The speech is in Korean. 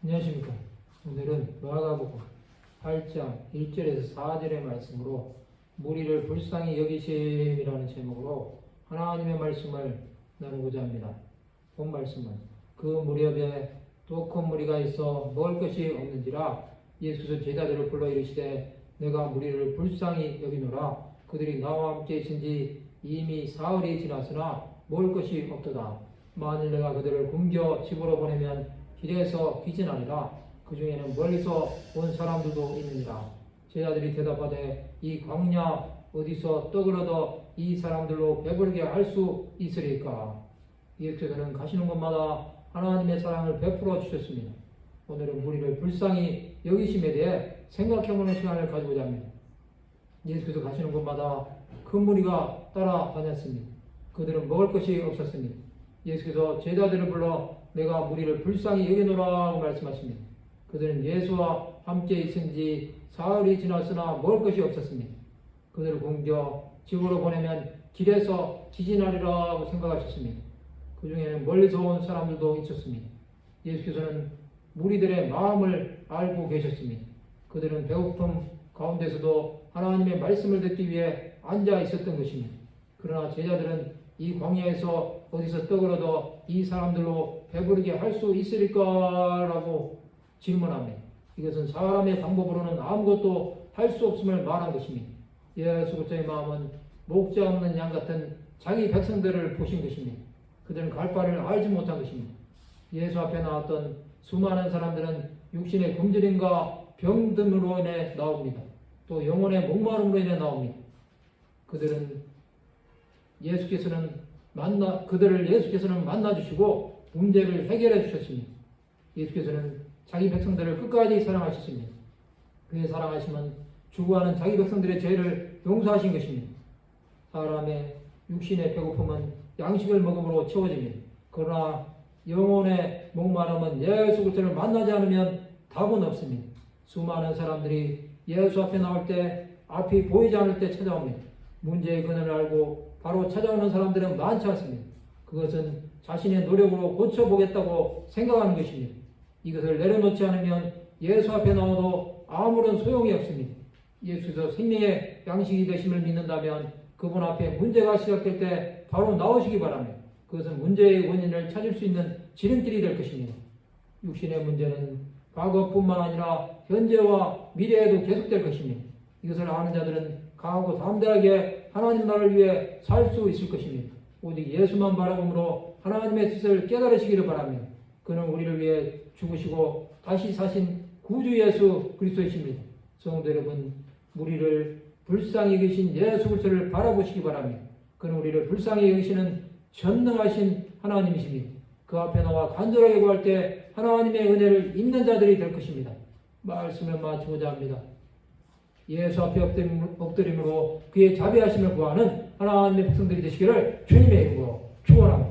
안녕하십니까. 오늘은 마가복음 8장 1절에서 4절의 말씀으로 무리를 불쌍히 여기심이라는 제목으로 하나님의 말씀을 나누고자 합니다. 본 말씀은 그 무렵에 또 큰 무리가 있어 먹을 것이 없는지라 예수께서 제자들을 불러 이르시되 내가 무리를 불쌍히 여기노라 그들이 나와 함께 있은지 이미 사흘이 지났으나 먹을 것이 없도다 만일 내가 그들을 굶겨 집으로 보내면 길에서 기진하리라 그 중에는 멀리서 온 사람들도 있느니라 제자들이 대답하되 이 광야 어디서 떡을 얻어 이 사람들로 배부르게 할 수 있으리까 예수께서는 가시는 곳마다 하나님의 사랑을 베풀어 주셨습니다. 오늘은 우리를 불쌍히 여기심에 대해 생각해보는 시간을 가지고자 합니다. 예수께서 가시는 곳마다 큰 무리가 따라다녔습니다. 그들은 먹을 것이 없었습니다. 예수께서 제자들을 불러 내가 무리를 불쌍히 여기노라 고 말씀하십니다. 그들은 예수와 함께 있은 지 사흘이 지났으나 먹을 것이 없었습니다. 그들을 공겨 집으로 보내면 길에서 지진하리라고 생각하셨습니다. 그 중에는 멀리서 온 사람들도 있었습니다. 예수께서는 무리들의 마음을 알고 계셨습니다. 그들은 배고픔 가운데서도 하나님의 말씀을 듣기 위해 앉아 있었던 것입니다. 그러나 제자들은 이 광야에서 어디서 떡을 얻어 이 사람들로 배부르게 할 수 있으리까라고 질문합니다. 이것은 사람의 방법으로는 아무것도 할 수 없음을 말한 것입니다. 예수 그리스도의 마음은 목자 없는 양 같은 자기 백성들을 보신 것입니다. 그들은 갈 바를 알지 못한 것입니다. 예수 앞에 나왔던 수많은 사람들은 육신의 굶주림과 병듦으로 인해 나옵니다. 또 영혼의 목마름으로 인해 나옵니다. 그들은 예수께서는 만나 그들을 예수께서는 만나 주시고 문제를 해결해 주셨습니다. 예수께서는 자기 백성들을 끝까지 사랑하셨습니다. 그의 사랑하심은 주구하는 자기 백성들의 죄를 용서하신 것입니다. 사람의 육신의 배고픔은 양식을 먹음으로 채워집니다. 그러나 영혼의 목마름은 예수 그리스도를 만나지 않으면 답은 없습니다. 수많은 사람들이 예수 앞에 나올 때 앞이 보이지 않을 때 찾아옵니다. 문제의 근원을 알고 바로 찾아오는 사람들은 많지 않습니다. 그것은 자신의 노력으로 고쳐보겠다고 생각하는 것입니다. 이것을 내려놓지 않으면 예수 앞에 나와도 아무런 소용이 없습니다. 예수께서 생명의 양식이 되심을 믿는다면 그분 앞에 문제가 시작될 때 바로 나오시기 바랍니다. 그것은 문제의 원인을 찾을 수 있는 지름길이 될 것입니다. 육신의 문제는 과거뿐만 아니라 현재와 미래에도 계속될 것입니다. 이것을 아는 자들은 강하고 담대하게 하나님 나라를 위해 살 수 있을 것입니다. 오직 예수만 바라봄으로 하나님의 뜻을 깨달으시기를 바랍니다. 그는 우리를 위해 죽으시고 다시 사신 구주 예수 그리스도이십니다. 성도 여러분, 우리를 불쌍히 여기신 예수 그리스도를 바라보시기 바랍니다. 그는 우리를 불쌍히 여기시는 전능하신 하나님이십니다. 그 앞에 나와 간절하게 구할 때 하나님의 은혜를 입는 자들이 될 것입니다. 말씀을 마치고자 합니다. 예수 앞에 엎드림, 엎드림으로 그의 자비하심을 구하는 하나님의 백성들이 되시기를 주님의 이름으로 축원합니다.